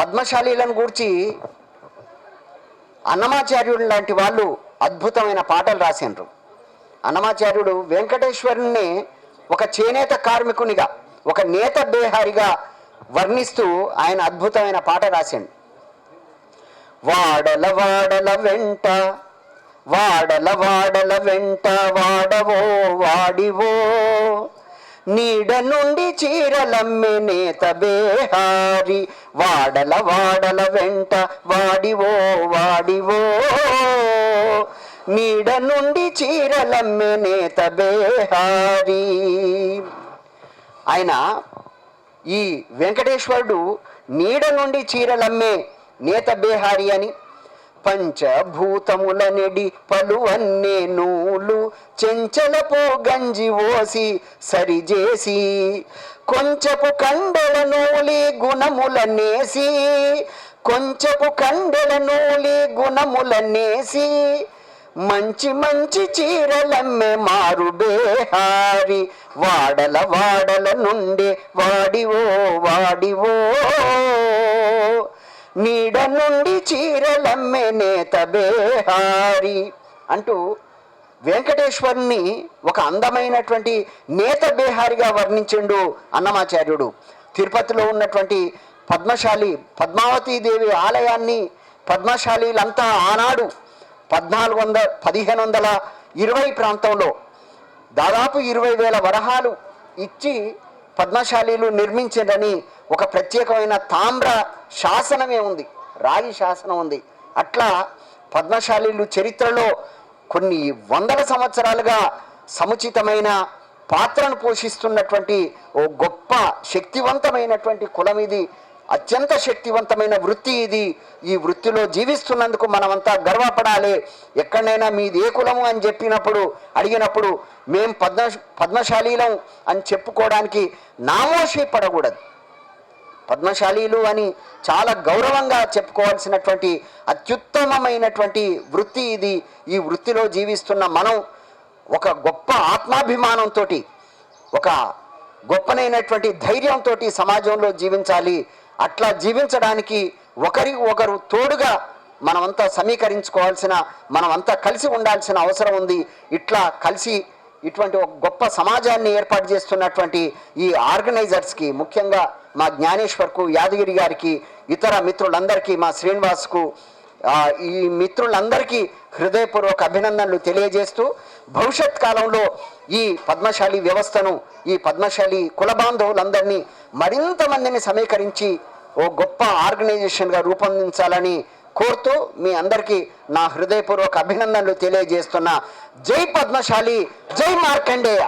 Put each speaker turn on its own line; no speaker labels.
పద్మశాలీలను గూర్చి అన్నమాచార్యుడు లాంటి వాళ్ళు అద్భుతమైన పాటలు రాసినారు అన్నమాచార్యుడు వెంకటేశ్వరుణ్ణి ఒక చేనేత కార్మికునిగా ఒక నేత బేహారిగా వర్ణిస్తూ ఆయన అద్భుతమైన పాట రాసిండు. వాడల వాడల వెంట వాడల వాడల వెంట వాడవో వాడివో నీడ నుండి చీరలమ్మె నేత బేహారి. వాడల వాడల వెంట వాడివో వాడివో నీడ నుండి చీరలమ్మే నేత బేహారి. ఆయన ఈ వెంకటేశ్వరుడు నీడ నుండి చీరలమ్మే నేత బేహారి అని పంచభూతముల నెడి పలువన్నే నూలు చెంచలపు గంజి ఓసి సరిజేసి కొంచెపు కండల నూలి గుణముల నేసి కొంచెపు కండల నూలి గుణముల నేసి మంచి మంచి చీరలమ్మె మారు బేహారి వాడల వాడల నుండి వాడివో వాడివో. నీడ నుండి చీరలమ్మే నేత బేహారి అంటూ వెంకటేశ్వరుని ఒక అందమైనటువంటి నేత బేహారిగా వర్ణించిండు అన్నమాచార్యుడు. తిరుపతిలో ఉన్నటువంటి పద్మశాలి పద్మావతీదేవి ఆలయాన్ని పద్మశాలీలంతా ఆనాడు పద్నాలుగు వందల పదిహేను వందల ఇరవై ప్రాంతంలో దాదాపు ఇరవై వేల వరహాలు ఇచ్చి పద్మశాలీలు నిర్మించిందని ఒక ప్రత్యేకమైన తామ్ర శాసనమే ఉంది రాగి శాసనం ఉంది. అట్లా పద్మశాలీలు చరిత్రలో కొన్ని వందల సంవత్సరాలుగా సముచితమైన పాత్రను పోషిస్తున్నటువంటి ఓ గొప్ప శక్తివంతమైనటువంటి కులం ఇది అత్యంత శక్తివంతమైన వృత్తి ఇది. ఈ వృత్తిలో జీవిస్తున్నందుకు మనమంతా గర్వపడాలి. ఎక్కడైనా మీది ఏ కులము అని చెప్పినప్పుడు అడిగినప్పుడు మేం పద్మ పద్మశాలీలం అని చెప్పుకోవడానికి నామోషి పడకూడదు. పద్మశాలీలు అని చాలా గౌరవంగా చెప్పుకోవాల్సినటువంటి అత్యుత్తమమైనటువంటి వృత్తి ఇది. ఈ వృత్తిలో జీవిస్తున్న మనం ఒక గొప్ప ఆత్మాభిమానంతో ఒక గొప్పనైనటువంటి ధైర్యంతో సమాజంలో జీవించాలి. అట్లా జీవించడానికి ఒకరి ఒకరు తోడుగా మనమంతా సమీకరించుకోవాల్సిన మనమంతా కలిసి ఉండాల్సిన అవసరం ఉంది. ఇట్లా కలిసి ఇటువంటి ఒక గొప్ప సమాజాన్ని ఏర్పాటు చేస్తున్నటువంటి ఈ ఆర్గనైజర్స్కి ముఖ్యంగా మా జ్ఞానేశ్వర్కు యాదగిరి గారికి ఇతర మిత్రులందరికీ మా శ్రీనివాస్కు ఈ మిత్రులందరికీ హృదయపూర్వక అభినందనలు తెలియజేస్తూ భవిష్యత్ కాలంలో ఈ పద్మశాలి వ్యవస్థను ఈ పద్మశాలి కుల బాంధవులందరినీ మరింత మందిని సమీకరించి ఓ గొప్ప ఆర్గనైజేషన్గా రూపొందించాలని కోరుతూ మీ అందరికీ నా హృదయపూర్వక అభినందనలు తెలియజేస్తున్నా. జై పద్మశాలి జై మార్కండేయ!